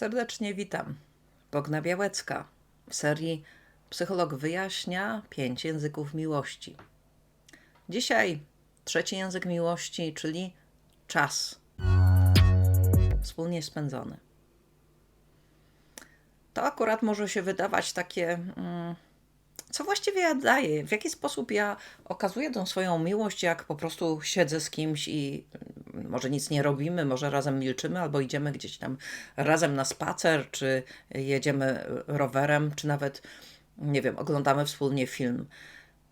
Serdecznie witam. Bogna Białecka w serii Psycholog wyjaśnia pięć języków miłości. Dzisiaj trzeci język miłości, czyli czas wspólnie spędzony. To akurat może się wydawać takie, mm, co właściwie ja daję, w jaki sposób ja okazuję tą swoją miłość, jak po prostu siedzę z kimś i może nic nie robimy, może razem milczymy, albo idziemy gdzieś tam razem na spacer, czy jedziemy rowerem, czy nawet, nie wiem, oglądamy wspólnie film.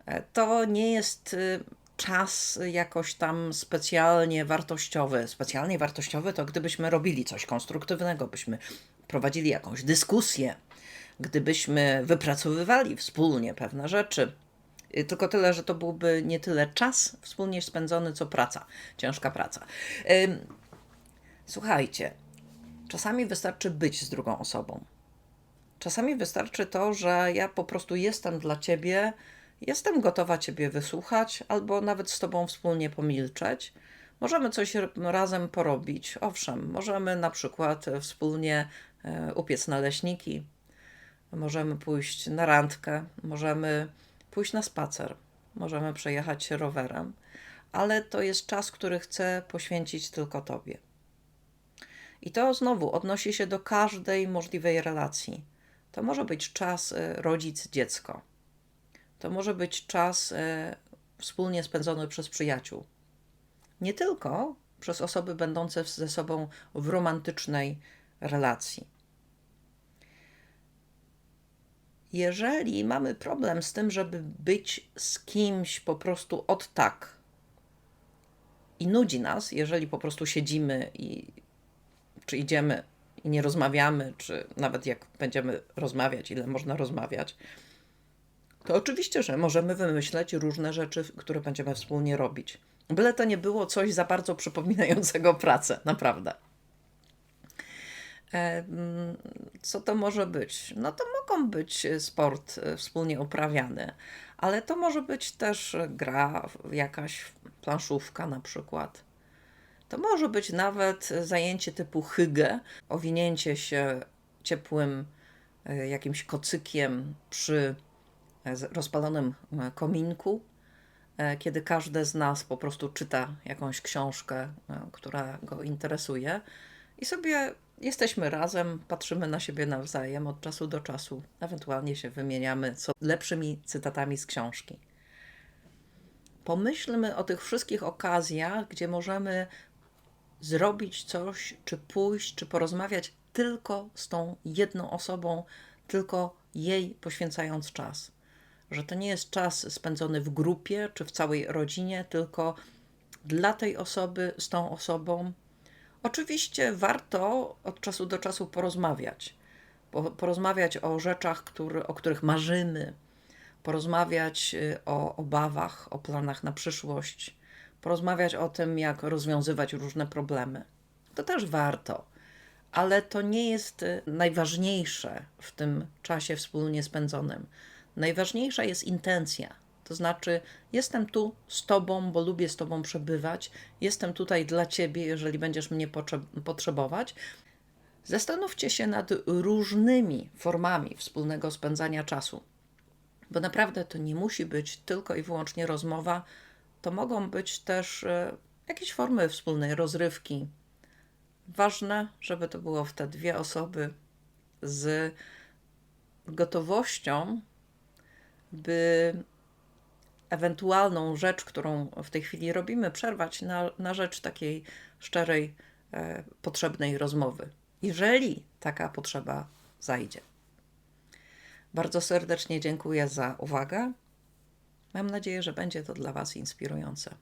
E, To nie jest y, czas jakoś tam specjalnie wartościowy. Specjalnie wartościowy to gdybyśmy robili coś konstruktywnego, byśmy prowadzili jakąś dyskusję, gdybyśmy wypracowywali wspólnie pewne rzeczy. Y, Tylko tyle, że to byłby nie tyle czas wspólnie spędzony, co praca, ciężka praca. Słuchajcie, czasami wystarczy być z drugą osobą. Czasami wystarczy to, że ja po prostu jestem dla ciebie, jestem gotowa ciebie wysłuchać, albo nawet z tobą wspólnie pomilczeć. Możemy coś razem porobić. Owszem, możemy na przykład wspólnie e, upiec naleśniki, możemy pójść na randkę, możemy pójść na spacer, możemy przejechać się rowerem, ale to jest czas, który chcę poświęcić tylko tobie. I to znowu odnosi się do każdej możliwej relacji. To może być czas e, rodzic-dziecko. To może być czas e, wspólnie spędzony przez przyjaciół. Nie tylko przez osoby będące ze sobą w romantycznej relacji. Jeżeli mamy problem z tym, żeby być z kimś po prostu od tak i nudzi nas, jeżeli po prostu siedzimy i czy idziemy i nie rozmawiamy, czy nawet jak będziemy rozmawiać, ile można rozmawiać, to oczywiście, że możemy wymyśleć różne rzeczy, które będziemy wspólnie robić. Byle to nie było coś za bardzo przypominającego pracę, naprawdę. E, Co to może być? No to mogą być sport e, wspólnie uprawiany, ale to może być też gra, jakaś planszówka na przykład. To może być nawet zajęcie typu hygge, owinięcie się ciepłym e, jakimś kocykiem przy e, rozpalonym e, kominku, e, kiedy każdy z nas po prostu czyta jakąś książkę, e, która go interesuje i sobie jesteśmy razem, patrzymy na siebie nawzajem od czasu do czasu, ewentualnie się wymieniamy co lepszymi cytatami z książki. Pomyślmy o tych wszystkich okazjach, gdzie możemy zrobić coś, czy pójść, czy porozmawiać tylko z tą jedną osobą, tylko jej poświęcając czas. Że to nie jest czas spędzony w grupie czy w całej rodzinie, tylko dla tej osoby, z tą osobą. Oczywiście warto od czasu do czasu porozmawiać. Po, porozmawiać o rzeczach, który, o których marzymy, porozmawiać y, o obawach, o planach na przyszłość, porozmawiać o tym, jak rozwiązywać różne problemy. To też warto, ale to nie jest y, najważniejsze w tym czasie wspólnie spędzonym. Najważniejsza jest intencja. To znaczy, jestem tu z Tobą, bo lubię z Tobą przebywać, jestem tutaj dla Ciebie, jeżeli będziesz mnie potrze- potrzebować. Zastanówcie się nad różnymi formami wspólnego spędzania czasu bo naprawdę to nie musi być tylko i wyłącznie rozmowa, to mogą być też e, jakieś formy wspólnej rozrywki. Ważne, żeby to było w te dwie osoby z gotowością, by ewentualną rzecz, którą w tej chwili robimy, przerwać na, na rzecz takiej szczerej, e, potrzebnej rozmowy. Jeżeli taka potrzeba zajdzie. Bardzo serdecznie dziękuję za uwagę. Mam nadzieję, że będzie to dla Was inspirujące.